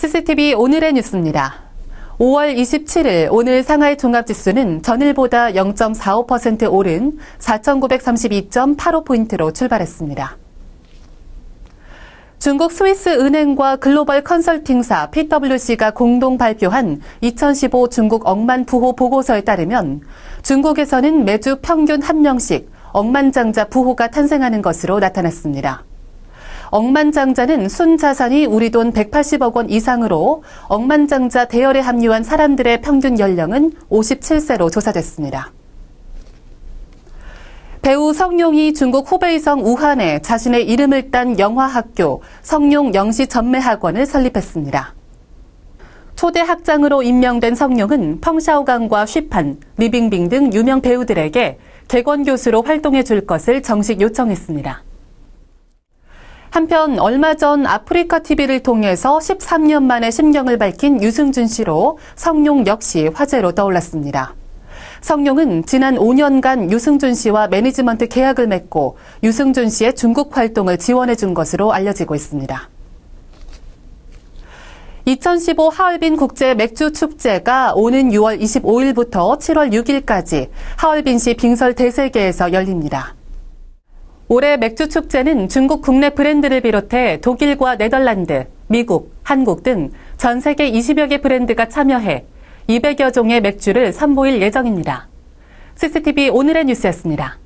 CCTV 오늘의 뉴스입니다. 5월 27일 오늘 상하이 종합지수는 전일보다 0.45% 오른 4,932.85포인트로 출발했습니다. 중국 스위스 은행과 글로벌 컨설팅사 PwC가 공동 발표한 2015 중국 억만 부호 보고서에 따르면 중국에서는 매주 평균 한 명씩 억만장자 부호가 탄생하는 것으로 나타났습니다. 억만장자는 순자산이 우리 돈 180억 원 이상으로 억만장자 대열에 합류한 사람들의 평균 연령은 57세로 조사됐습니다. 배우 성룡이 중국 후베이성 우한에 자신의 이름을 딴 영화학교 성룡 영시 전매학원을 설립했습니다. 초대 학장으로 임명된 성룡은 펑샤오강과 쉬판, 리빙빙 등 유명 배우들에게 객원 교수로 활동해 줄 것을 정식 요청했습니다. 한편 얼마 전 아프리카 TV를 통해서 13년 만에 심경을 밝힌 유승준 씨로 성룡 역시 화제로 떠올랐습니다. 성룡은 지난 5년간 유승준 씨와 매니지먼트 계약을 맺고 유승준 씨의 중국 활동을 지원해 준 것으로 알려지고 있습니다. 2015 하얼빈 국제 맥주 축제가 오는 6월 25일부터 7월 6일까지 하얼빈시 빙설 대세계에서 열립니다. 올해 맥주 축제는 중국 국내 브랜드를 비롯해 독일과 네덜란드, 미국, 한국 등 전 세계 20여 개 브랜드가 참여해 200여 종의 맥주를 선보일 예정입니다. CCTV 오늘의 뉴스였습니다.